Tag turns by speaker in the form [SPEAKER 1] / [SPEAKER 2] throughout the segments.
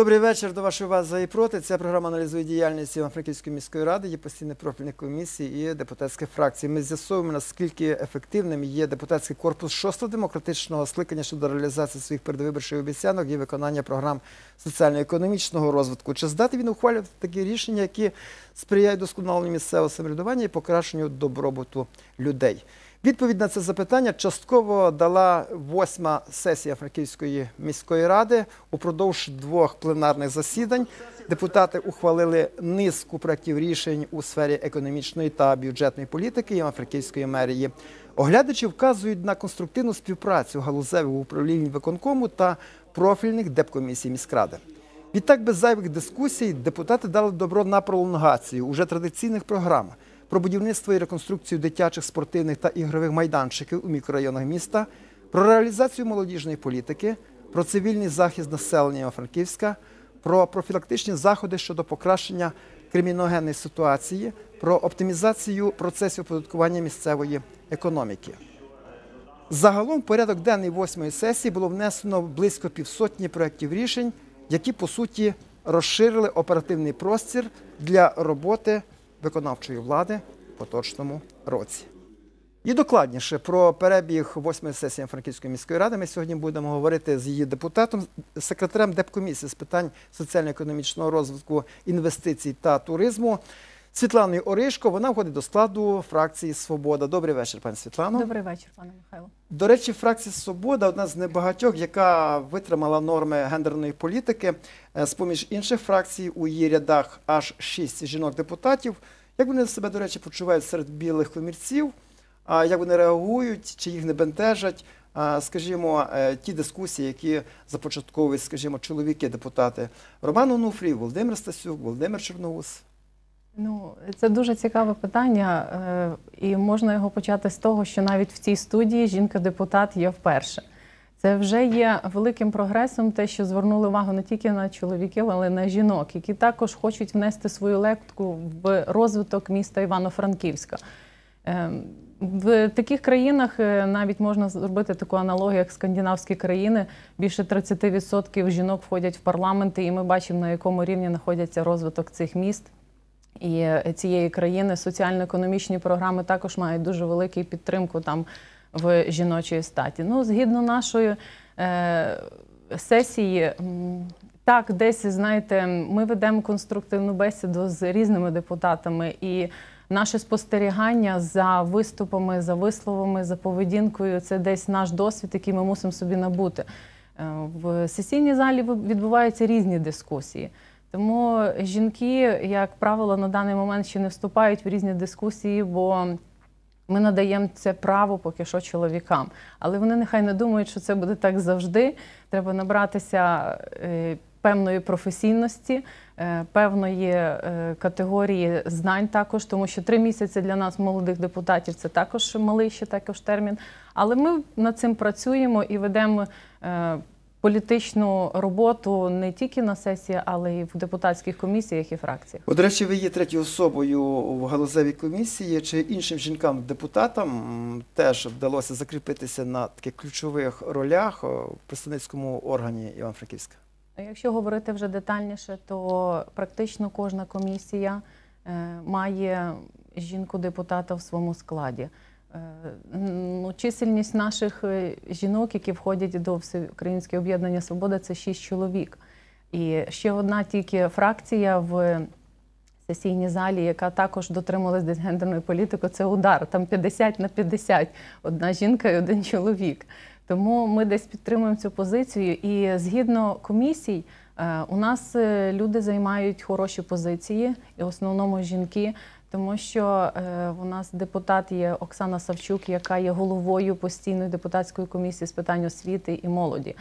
[SPEAKER 1] Добрий вечір до вашої уваги за і проти. Ця програма аналізує діяльність Івано-Франківської міської ради, є постійні профільні комісії і депутатські фракції. Ми з'ясовуємо, наскільки ефективним є депутатський корпус шостого демократичного скликання щодо реалізації своїх передвиборчих обіцянок і виконання програм соціально-економічного розвитку. Чи здатний він ухвалювати такі рішення, які сприяють досконаленню місцевого самоврядування і покращенню добробуту людей? Відповідь на це запитання частково дала восьма сесія Франківської міської ради. Упродовж двох пленарних засідань депутати ухвалили низку проєктів рішень у сфері економічної та бюджетної політики Івано-Франківської мерії. Оглядачі вказують на конструктивну співпрацю галузевих управлінь виконкому та профільних депкомісій міськради. Відтак, без зайвих дискусій, депутати дали добро на пролонгацію уже традиційних програм про будівництво і реконструкцію дитячих спортивних та ігрових майданчиків у мікрорайонах міста, про реалізацію молодіжної політики, про цивільний захист населення Івано-Франківська, про профілактичні заходи щодо покращення криміногенної ситуації, про оптимізацію процесів оподаткування місцевої економіки. Загалом порядок денний восьмої сесії було внесено близько півсотні проєктів рішень, які по суті розширили оперативний простір для роботи виконавчої влади в поточному році. І докладніше про перебіг восьмої сесії Франківської міської ради ми сьогодні будемо говорити з її депутатом, секретарем депкомісії з питань соціально-економічного розвитку інвестицій та туризму Світланою Оришко. Вона входить до складу фракції Свобода. Добрий вечір, пані Світлано.
[SPEAKER 2] Добрий вечір, пане Михайло.
[SPEAKER 1] До речі, фракція Свобода одна з небагатьох, яка витримала норми гендерної політики. Е, З-поміж інших фракцій у її рядах аж шість жінок-депутатів. Як вони себе, до речі, почувають серед білих комірців? Як вони реагують, чи їх не бентежать? Скажімо, е, ті дискусії, які започатковують, скажімо, чоловіки-депутати Роман Онуфрій, Володимир Стасюк, Володимир Чорноус.
[SPEAKER 2] Ну, це дуже цікаве питання, е, і можна його почати з того, що навіть в цій студії жінка-депутат є вперше. Це вже є великим прогресом, те, що звернули увагу не тільки на чоловіків, але й на жінок, які також хочуть внести свою лептку в розвиток міста Івано-Франківська. Е, В таких країнах е, навіть можна зробити таку аналогію, як скандинавські країни. Більше 30% жінок входять в парламенти, і ми бачимо, на якому рівні знаходяться розвиток цих міст. І е, цієї країни соціально-економічні програми також мають дуже велику підтримку там в жіночої статі. Ну, згідно нашої е, сесії, так, десь знаєте, ми ведемо конструктивну бесіду з різними депутатами, і наше спостерігання за виступами, за висловами, за поведінкою це десь наш досвід, який ми мусимо собі набути. Е, В сесійній залі відбуваються різні дискусії. Тому жінки, як правило, на даний момент ще не вступають в різні дискусії, бо ми надаємо це право поки що чоловікам. Але вони нехай не думають, що це буде так завжди. Треба набратися е, певної професійності, е, певної е, категорії знань також, тому що три місяці для нас, молодих депутатів, це також малий ще також термін. Але ми над цим працюємо і ведемо. Політичну роботу не тільки на сесії, але й в депутатських комісіях і фракціях.
[SPEAKER 1] От, до речі, ви є третьою особою в галузевій комісії. Чи іншим жінкам-депутатам теж вдалося закріпитися на таких ключових ролях в представницькому органі Іван-Франківська?
[SPEAKER 2] Якщо говорити вже детальніше, то практично кожна комісія е, має жінку-депутата в своєму складі. Е, Ну, чисельність наших е, жінок, які входять до Всеукраїнського об'єднання Свобода, це шість чоловік. І ще одна тільки фракція в сесійній залі, яка також дотрималась десь гендерної політики, це удар. Там 50 на 50, одна жінка і один чоловік. Тому ми десь підтримуємо цю позицію. І згідно комісій, у нас е, люди займають хороші позиції, і в основному жінки. Тому що е, у нас депутат є Оксана Савчук, яка є головою постійної депутатської комісії з питань освіти і молоді.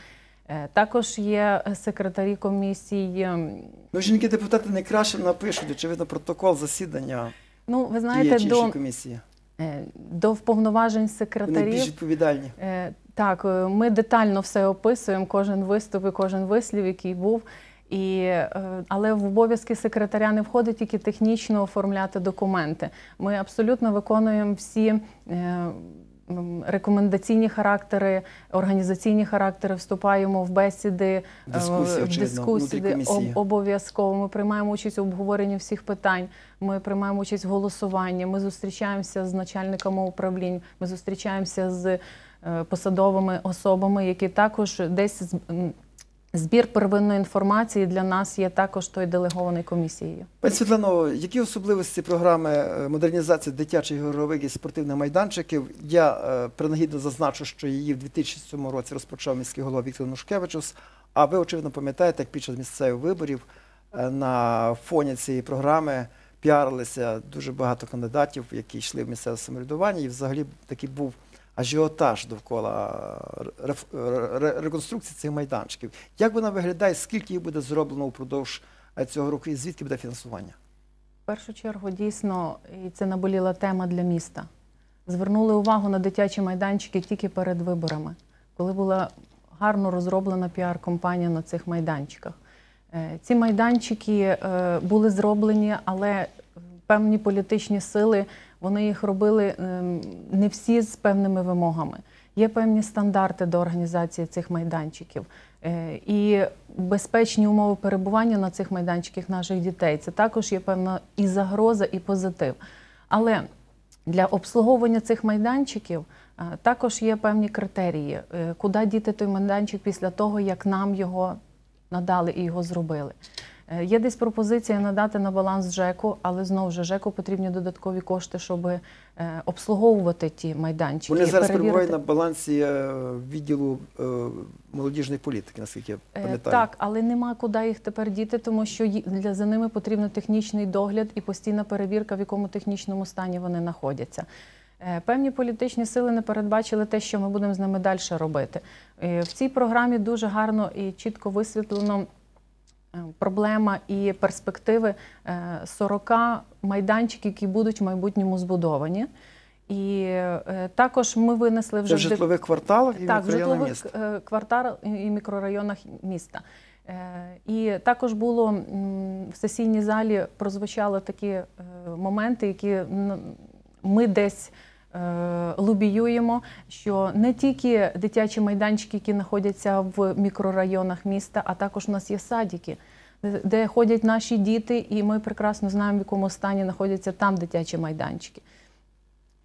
[SPEAKER 2] Е, також є секретарі комісій. ем,
[SPEAKER 1] Ну, жінки-депутати найкраще напишуть, очевидно, протокол засідання
[SPEAKER 2] Ну, ви знаєте, до,
[SPEAKER 1] комісії.
[SPEAKER 2] е, до вповноважень
[SPEAKER 1] Вони більш відповідальні.
[SPEAKER 2] Так, е, ми детально все описуємо, кожен виступ і кожен вислів, який був. І, е, але в обов'язки секретаря не входить тільки технічно оформляти документи. Ми абсолютно виконуємо всі е, рекомендаційні характери, організаційні характери, вступаємо в бесіди,
[SPEAKER 1] Дискусії,
[SPEAKER 2] в дискусії об- обов'язково. Ми приймаємо участь у обговоренні всіх питань. Ми приймаємо участь в голосуванні. Ми зустрічаємося з начальниками управлінь. Ми зустрічаємося з посадовими особами, які також десь збір первинної інформації для нас є також той делегований комісією.
[SPEAKER 1] Пані Світлано, які особливості програми е, модернізації дитячих ігрових і спортивних майданчиків? Я е, принагідно зазначу, що її в 2007 році розпочав міський голова Віктор Нушкевичус. А ви, очевидно, пам'ятаєте, як під час місцевих виборів е, на фоні цієї програми піарилися дуже багато кандидатів, які йшли в місцеве самоврядування, і взагалі такий був ажіотаж довкола реконструкції цих майданчиків. Як вона виглядає, скільки їх буде зроблено упродовж е, цього року і звідки буде фінансування?
[SPEAKER 2] В першу чергу, дійсно, і це наболіла тема для міста. Звернули увагу на дитячі майданчики тільки перед виборами, коли була гарно розроблена піар-компанія на цих майданчиках. Е, Ці майданчики е, були зроблені, але певні політичні сили вони їх робили ем, не всі з певними вимогами. Є певні стандарти до організації цих майданчиків. Е, І безпечні умови перебування на цих майданчиках наших дітей це також є певна і загроза, і позитив. Але для обслуговування цих майданчиків е, також є певні критерії, е, куди діти той майданчик після того, як нам його надали і його зробили. Е, Є десь пропозиція надати на баланс ЖЕКу, але знову ж ЖЕКу потрібні додаткові кошти, щоб е, обслуговувати ті майданчики.
[SPEAKER 1] Вони зараз
[SPEAKER 2] перевірити.
[SPEAKER 1] перебувають на балансі е, відділу молодіжної політики, наскільки я пам'ятаю.
[SPEAKER 2] Так, але нема куди їх тепер діти, тому що для за ними потрібен технічний догляд і постійна перевірка, в якому технічному стані вони знаходяться. Певні політичні сили не передбачили те, що ми будемо з ними далі робити. В цій програмі дуже гарно і чітко висвітлено проблема і перспективи е, 40 майданчиків, які будуть в майбутньому збудовані. І е, також ми винесли вже
[SPEAKER 1] Це в житлових кварталах і
[SPEAKER 2] так, в житлових
[SPEAKER 1] міста.
[SPEAKER 2] е, кварталах і мікрорайонах міста. Е, І також було в сесійній залі прозвучали такі е, моменти, які ми десь е, лобіюємо, що не тільки дитячі майданчики, які знаходяться в мікрорайонах міста, а також у нас є садики. де- Де ходять наші діти, і ми прекрасно знаємо, в якому стані знаходяться там дитячі майданчики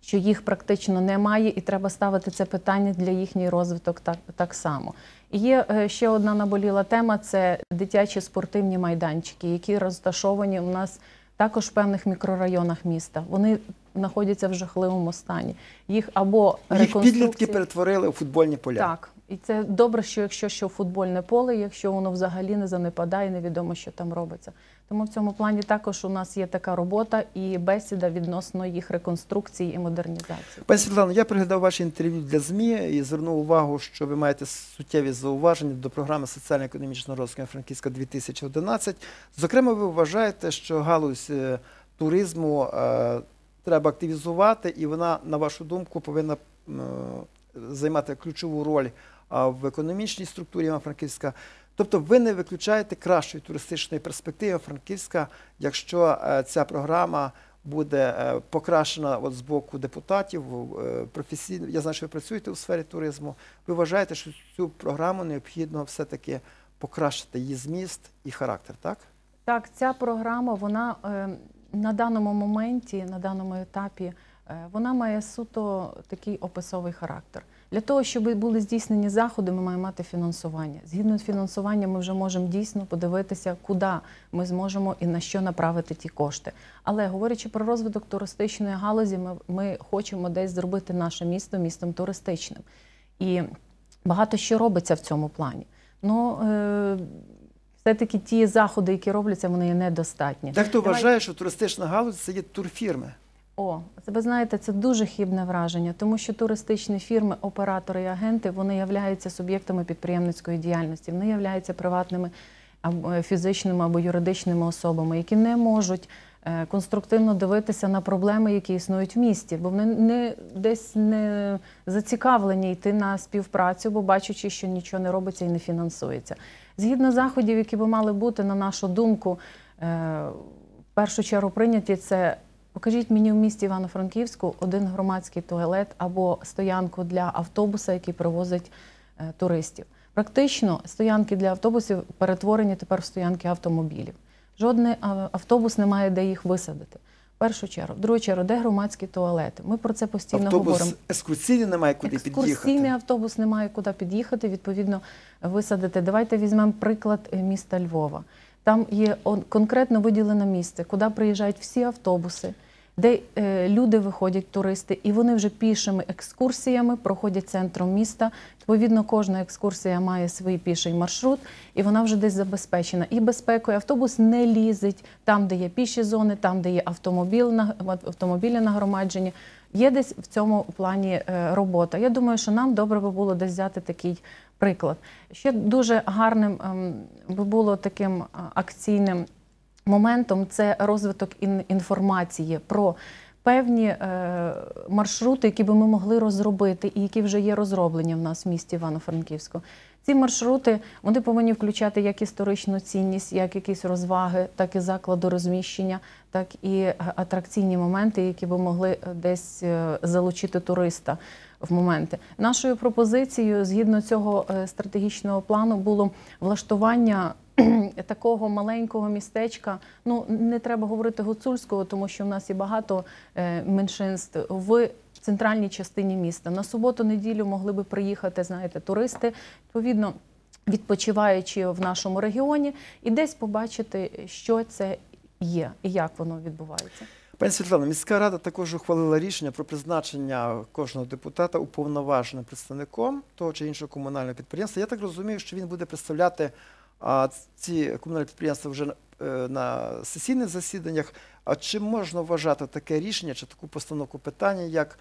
[SPEAKER 2] що їх практично немає, і треба ставити це питання для їхній розвиток так, так само. І є е, ще одна наболіла тема це дитячі спортивні майданчики, які розташовані у нас також в певних мікрорайонах міста. Вони знаходяться в жахливому стані. Їх або
[SPEAKER 1] Їх підлітки перетворили у футбольні поля.
[SPEAKER 2] так, і це добре, що якщо що футбольне поле, якщо воно взагалі не занепадає, невідомо, що там робиться. Тому в цьому плані також у нас є така робота і бесіда відносно їх реконструкції і модернізації.
[SPEAKER 1] Пані Світлано, я приглядав ваші інтерв'ю для ЗМІ і звернув увагу, що ви маєте суттєві зауваження до програми соціально-економічного розвитку Франківська 2011. Зокрема, ви вважаєте, що галузь е, туризму е, треба активізувати, і вона, на вашу думку, повинна е, займати ключову роль в економічній структурі Івано-Франківська. Тобто ви не виключаєте кращої туристичної перспективи Франківська, якщо е, ця програма буде е, покращена з боку депутатів професійно. Я знаю, що ви працюєте у сфері туризму. Ви вважаєте, що цю програму необхідно все-таки покращити її зміст і характер, так?
[SPEAKER 2] Так, ця програма, вона на даному моменті, на даному етапі, е, вона має суто такий описовий характер. Для того, щоб були здійснені заходи, ми маємо мати фінансування. Згідно з фінансуванням, ми вже можемо дійсно подивитися, куди ми зможемо і на що направити ті кошти. Але говорячи про розвиток туристичної галузі, ми, ми хочемо десь зробити наше місто містом туристичним. І багато що робиться в цьому плані. Ну, е, все-таки ті заходи, які робляться, вони є недостатні.
[SPEAKER 1] Дехто
[SPEAKER 2] Давай-
[SPEAKER 1] вважає, що туристична галузь це є турфірми.
[SPEAKER 2] О, ви знаєте, це дуже хібне враження, тому що туристичні фірми, оператори і агенти вони являються суб'єктами підприємницької діяльності, вони являються приватними е, фізичними або юридичними особами, які не можуть конструктивно дивитися на проблеми, які існують в місті, бо вони не десь не зацікавлені йти на співпрацю, бо бачачи, що нічого не робиться і не фінансується. Згідно заходів, які би мали бути, на нашу думку, е, в першу чергу прийняті, це Покажіть мені в місті Івано-Франківську один громадський туалет або стоянку для автобуса, який привозить е, туристів. Практично стоянки для автобусів перетворені тепер в стоянки автомобілів. Жодний автобус не має де їх висадити. В першу чергу, в другу чергу, де громадські туалети? Ми про це постійно
[SPEAKER 1] Автобус
[SPEAKER 2] говоримо.
[SPEAKER 1] екскурсійний немає куди
[SPEAKER 2] Екскурсійний
[SPEAKER 1] під'їхати.
[SPEAKER 2] автобус не має куди під'їхати, відповідно, висадити. Давайте візьмемо приклад е, міста Львова. Там є конкретно виділене місце, куди приїжджають всі автобуси, де е, люди виходять, туристи, і вони вже пішими екскурсіями проходять центром міста. Відповідно, кожна екскурсія має свій піший маршрут, і вона вже десь забезпечена. І безпекою автобус не лізить там, де є піші зони, там, де є автомобіль, автомобілі нагромаджені. Є десь в цьому плані е, робота. Я думаю, що нам добре би було десь взяти такий приклад. Ще дуже гарним ем, би було таким акційним моментом це розвиток інформації про певні е, маршрути, які би ми могли розробити, і які вже є розроблені в нас в місті Івано-Франківську. Ці маршрути вони повинні включати як історичну цінність, як якісь розваги, так і заклади розміщення, так і е, атракційні моменти, які би могли е, десь залучити туриста в моменти. Нашою пропозицією, згідно цього стратегічного плану, було влаштування такого маленького містечка. Ну не треба говорити гуцульського, тому що в нас є багато е, меншинств в центральній частині міста. На суботу-неділю могли би приїхати, знаєте, туристи. Відповідно. Відпочиваючи в нашому регіоні, і десь побачити, що це є і як воно відбувається.
[SPEAKER 1] Пані Світлано, міська рада також ухвалила рішення про призначення кожного депутата уповноваженим представником того чи іншого комунального підприємства. Я так розумію, що він буде представляти а, ці комунальні підприємства вже е, на сесійних засіданнях. А чи можна вважати таке рішення чи таку постановку питання, як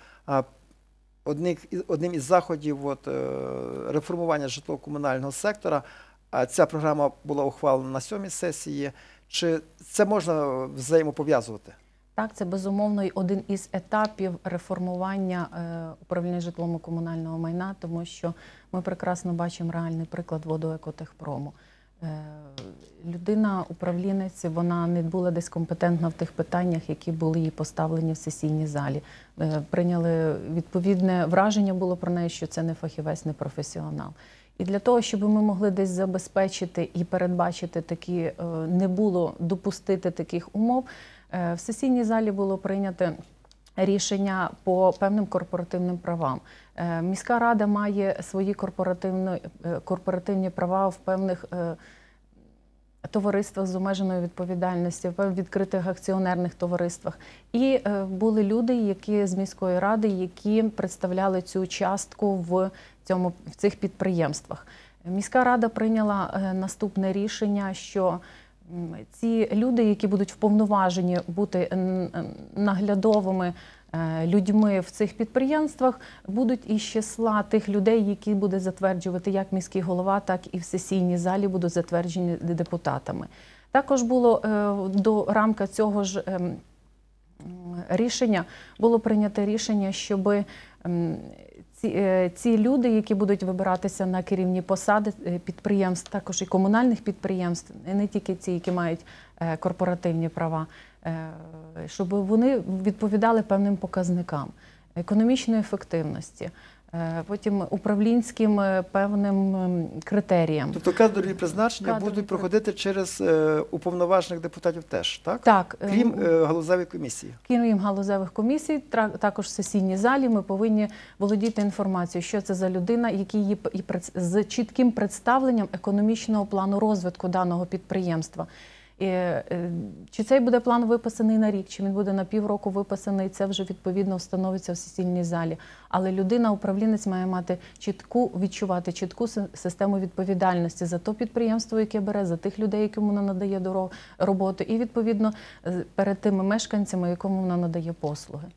[SPEAKER 1] одним із заходів от, е, реформування житлово-комунального сектора? А ця програма була ухвалена на сьомій сесії. Чи це можна взаємопов'язувати?
[SPEAKER 2] Так, це безумовно один із етапів реформування е, управління житлом і комунального майна, тому що ми прекрасно бачимо реальний приклад водоекотехпрому. Е, людина, управлінець, вона не була десь компетентна в тих питаннях, які були їй поставлені в сесійній залі. Е, прийняли відповідне враження було про неї, що це не фахівець, не професіонал. І для того, щоб ми могли десь забезпечити і передбачити такі, е, не було допустити таких умов, в сесійній залі було прийнято рішення по певним корпоративним правам. Е, Міська рада має свої е, корпоративні права в певних е, товариствах з обмеженою відповідальністю, в відкритих акціонерних товариствах. І були люди, які з міської ради, які представляли цю частку в цьому в цих підприємствах. Міська рада прийняла наступне рішення, що ці люди, які будуть вповноважені бути наглядовими е, людьми в цих підприємствах, будуть із числа тих людей, які буде затверджувати як міський голова, так і в сесійній залі будуть затверджені депутатами. Також було е, до рамка цього ж. ем, Рішення було прийнято рішення, щоб ці, е, ці люди, які будуть вибиратися на керівні посади е, підприємств, також і комунальних підприємств, не тільки ці, які мають е, корпоративні права, щоб вони відповідали певним показникам економічної ефективності, потім управлінським е, певним ем, критеріям.
[SPEAKER 1] Тобто кадрові призначення
[SPEAKER 2] Кадрові
[SPEAKER 1] будуть проходити через е, уповноважених депутатів теж, так?
[SPEAKER 2] Так, е,
[SPEAKER 1] Крім е, галузевої комісії.
[SPEAKER 2] Крім галузевих комісій, також в сесійній залі ми повинні володіти інформацією, що це за людина, який є з чітким представленням економічного плану розвитку даного підприємства. Е, чи цей буде план виписаний на рік, чи він буде на півроку виписаний, це вже відповідно встановиться в сесійній залі. Але людина, управлінець, має мати чітку відчувати чітку систему відповідальності за то підприємство, яке бере, за тих людей, яким вона надає роботу, і відповідно перед тими мешканцями, якому вона надає послуги.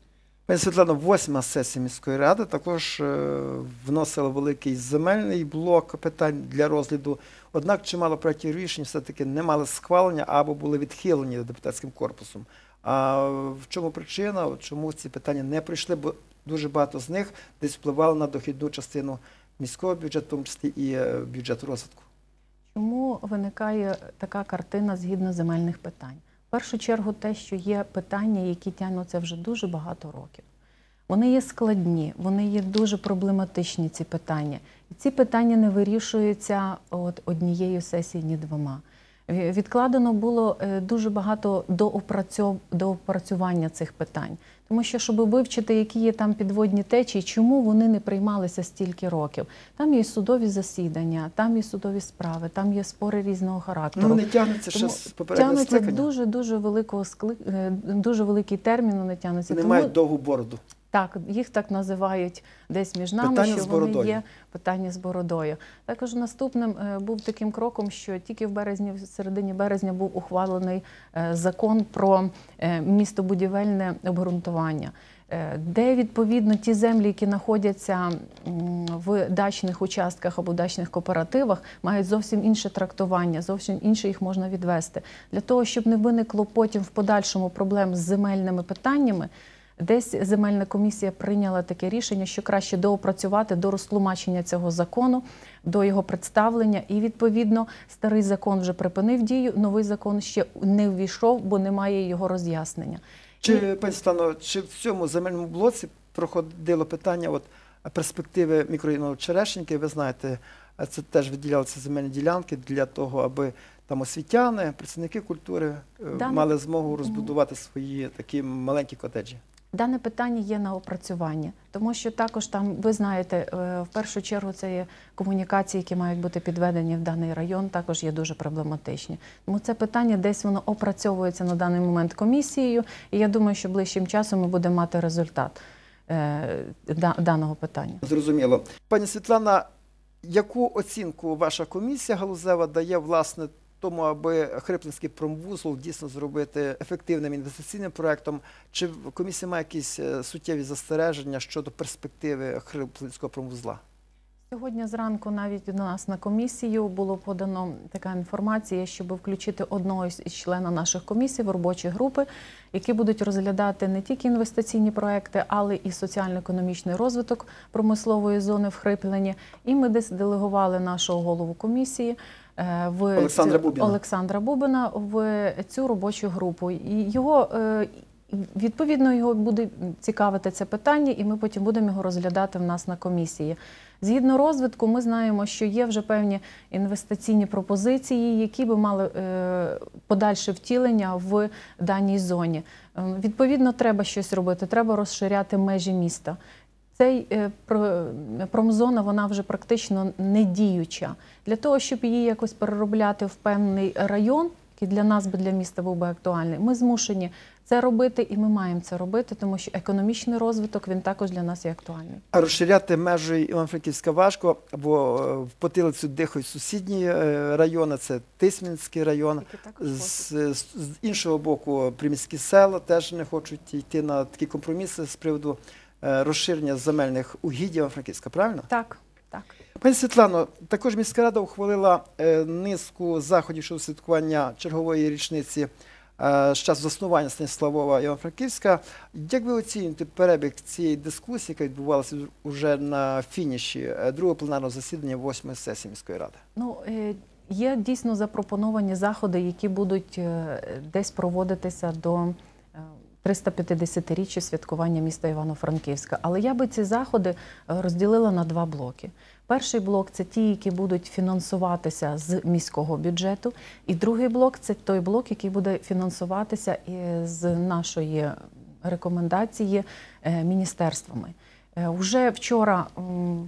[SPEAKER 1] Пані Світлано, восьма сесія міської ради також е, вносила великий земельний блок питань для розгляду. Однак чимало проєктів рішень все-таки не мали схвалення або були відхилені депутатським корпусом. А в чому причина? Чому ці питання не прийшли? Бо дуже багато з них десь впливали на дохідну частину міського бюджету, в тому числі і е, бюджет розвитку.
[SPEAKER 2] Чому виникає така картина згідно земельних питань? В першу чергу, те, що є питання, які тягнуться вже дуже багато років. Вони є складні, вони є дуже проблематичні, ці питання. І ці питання не вирішуються от однією сесією, ні двома. Відкладено було е, дуже багато доопрацювання цих питань. Тому що, щоб вивчити, які є там підводні течії, чому вони не приймалися стільки років. Там є і судові засідання, там є судові справи, там є спори різного характеру.
[SPEAKER 1] Ну, не тягнеться ще з попереднього скликання.
[SPEAKER 2] дуже дуже великого скли... е, дуже великий термін. Не тягнеться.
[SPEAKER 1] Вони
[SPEAKER 2] Тому
[SPEAKER 1] мають довгу бороду.
[SPEAKER 2] Так, їх так називають десь між нами,
[SPEAKER 1] Питання
[SPEAKER 2] що вони є питання з бородою. Також наступним е, був таким кроком, що тільки в березні, в середині березня був ухвалений е, закон про е, містобудівельне обґрунтування. Де відповідно ті землі, які знаходяться в дачних участках або дачних кооперативах, мають зовсім інше трактування, зовсім інше їх можна відвести. Для того, щоб не виникло потім в подальшому проблем з земельними питаннями, Десь земельна комісія прийняла таке рішення, що краще доопрацювати до розтлумачення цього закону, до його представлення. І відповідно старий закон вже припинив дію, новий закон ще не ввійшов, бо немає його роз'яснення.
[SPEAKER 1] Чи, пані Світлано, чи в цьому земельному блоці проходило питання от, перспективи мікрорайону Черешеньки? Ви знаєте, це теж виділялися земельні ділянки для того, аби там освітяни, працівники культури е,
[SPEAKER 2] Дане-
[SPEAKER 1] мали змогу розбудувати свої такі маленькі котеджі.
[SPEAKER 2] Дане питання є на опрацювання, тому що також там, ви знаєте, е, в першу чергу це є комунікації, які мають бути підведені в даний район, також є дуже проблематичні. Тому це питання десь воно опрацьовується на даний момент комісією, і я думаю, що ближчим часом ми будемо мати результат е, даного питання.
[SPEAKER 1] Зрозуміло. Пані Світлана, яку оцінку ваша комісія галузева дає власне тому, аби Хриплинський промвузол дійсно зробити ефективним інвестиційним проектом? Чи комісія має якісь е, суттєві застереження щодо перспективи Хриплинського промвузла?
[SPEAKER 2] Сьогодні зранку навіть до нас на комісію було подано така інформація, щоб включити одного із членів наших комісій в робочі групи, які будуть розглядати не тільки інвестиційні проекти, але і соціально-економічний розвиток промислової зони в Хриплені. І ми десь делегували нашого голову комісії. Е, В
[SPEAKER 1] Олександра
[SPEAKER 2] цю-
[SPEAKER 1] Бубіна.
[SPEAKER 2] Олександра Бубина в цю робочу групу. І його е, відповідно його буде цікавити це питання, і ми потім будемо його розглядати в нас на комісії. Згідно розвитку, ми знаємо, що є вже певні інвестиційні пропозиції, які би мали е, подальше втілення в даній зоні. Е, Відповідно, треба щось робити, треба розширяти межі міста. Цей е, промзона вона вже практично не діюча. Для того, щоб її якось переробляти в певний район, який для нас би для міста був би актуальний, ми змушені це робити, і ми маємо це робити, тому що економічний розвиток він також для нас є актуальний.
[SPEAKER 1] А розширяти межі Івано-Франківська важко, бо е, в потилицю дихають сусідні е, райони, це Тисмінський район. З, з, з іншого боку, приміські села теж не хочуть йти на такі компроміси з приводу розширення земельних угідь Івано-Франківська, правильно?
[SPEAKER 2] Так, так.
[SPEAKER 1] Пані Світлано, також міська рада ухвалила е, низку заходів щодо святкування чергової річниці е, з часу заснування Станіславова Івано-Франківська. Як ви оцінюєте перебіг цієї дискусії, яка відбувалася вже на фініші е, другого пленарного засідання восьмої сесії міської ради?
[SPEAKER 2] Ну, е, є дійсно запропоновані заходи, які будуть е, десь проводитися до е, 350-річчя святкування міста Івано-Франківська. Але я би ці заходи е, розділила на два блоки. Перший блок це ті, які будуть фінансуватися з міського бюджету, і другий блок це той блок, який буде фінансуватися з нашої рекомендації е, міністерствами. Е, Уже вчора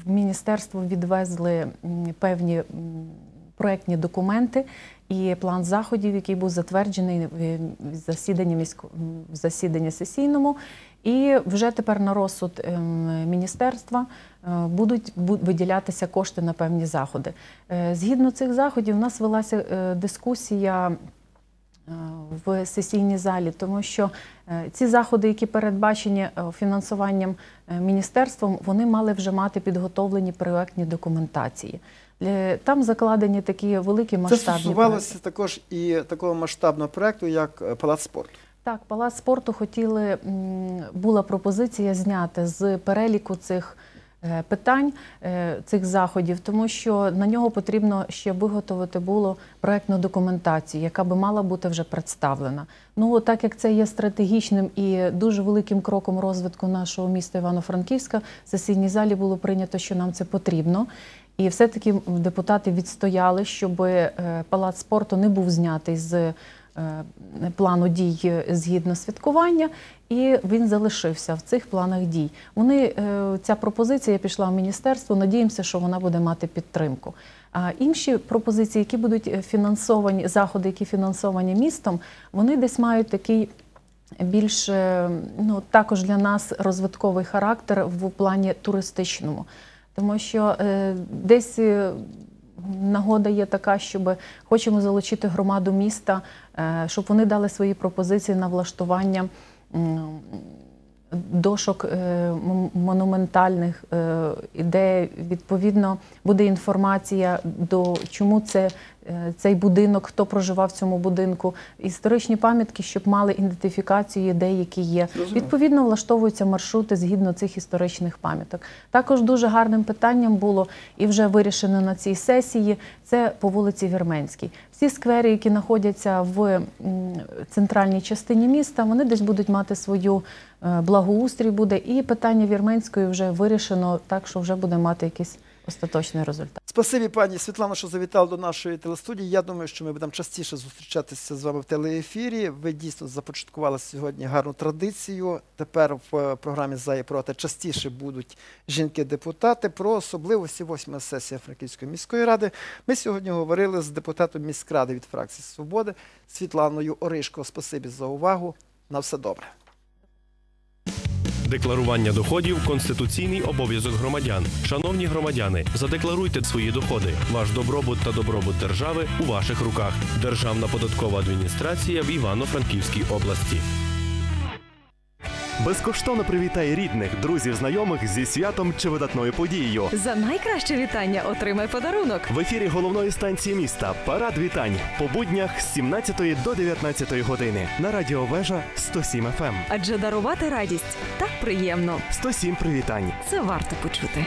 [SPEAKER 2] в міністерство відвезли певні м, проектні документи і план заходів, який був затверджений в в засіданні місько в засіданні сесійному. І вже тепер на розсуд ем, міністерства е, будуть виділятися кошти на певні заходи. Е, Згідно цих заходів, у нас велася е, дискусія е, в сесійній залі, тому що е, ці заходи, які передбачені е, фінансуванням е, міністерством, вони мали вже мати підготовлені проектні документації. Для- Там закладені такі великі
[SPEAKER 1] Це
[SPEAKER 2] масштабні проекти.
[SPEAKER 1] стосувалося також і такого масштабного проекту, як е, Палац спорту.
[SPEAKER 2] Так, палац спорту хотіли була пропозиція зняти з переліку цих е, питань е, цих заходів, тому що на нього потрібно ще виготовити було проектну документацію, яка би мала бути вже представлена. Ну, так як це є стратегічним і дуже великим кроком розвитку нашого міста Івано-Франківська, в сесійній залі було прийнято, що нам це потрібно. І все-таки депутати відстояли, щоб е, палац спорту не був знятий з е, плану дій згідно святкування, і він залишився в цих планах дій. Вони е, ця пропозиція пішла в міністерство. Надіємося, що вона буде мати підтримку. А інші пропозиції, які будуть фінансовані, заходи, які фінансовані містом, вони десь мають такий більш ну також для нас розвитковий характер в плані туристичному, тому що е, десь. е, Нагода є така, щоб хочемо залучити громаду міста, е, щоб вони дали свої пропозиції на влаштування дошок монументальних, де відповідно буде інформація до чому це цей будинок, хто проживав в цьому будинку, історичні пам'ятки, щоб мали ідентифікацію де які є. Відповідно, влаштовуються маршрути згідно цих історичних пам'яток. Також дуже гарним питанням було і вже вирішено на цій сесії. Це по вулиці Вірменській. Всі сквери, які знаходяться в центральній частині міста, вони десь будуть мати свою е, благоустрій буде. І питання Вірменської вже вирішено так, що вже буде мати якийсь остаточний результат.
[SPEAKER 1] Спасибі, пані Світлано, що завітали до нашої телестудії. Я думаю, що ми будемо частіше зустрічатися з вами в телеефірі. Ви дійсно започаткували сьогодні гарну традицію. Тепер в е, програмі «За і проти частіше будуть жінки-депутати про особливості восьмої сесії Франківської міської ради. Ми сьогодні говорили з депутатом міськради від фракції Свободи Світланою Оришко. Спасибі за увагу. На все добре.
[SPEAKER 3] Декларування доходів конституційний обов'язок громадян. Шановні громадяни, задекларуйте свої доходи. Ваш добробут та добробут держави у ваших руках. Державна податкова адміністрація в Івано-Франківській області.
[SPEAKER 4] Безкоштовно привітай рідних, друзів, знайомих зі святом чи видатною подією.
[SPEAKER 5] За найкраще вітання отримай подарунок.
[SPEAKER 4] В ефірі головної станції міста Парад вітань по буднях з 17 до 19 години на радіо Вежа 107 FM.
[SPEAKER 5] Адже дарувати радість так приємно.
[SPEAKER 4] 107 привітань.
[SPEAKER 5] Це варто почути.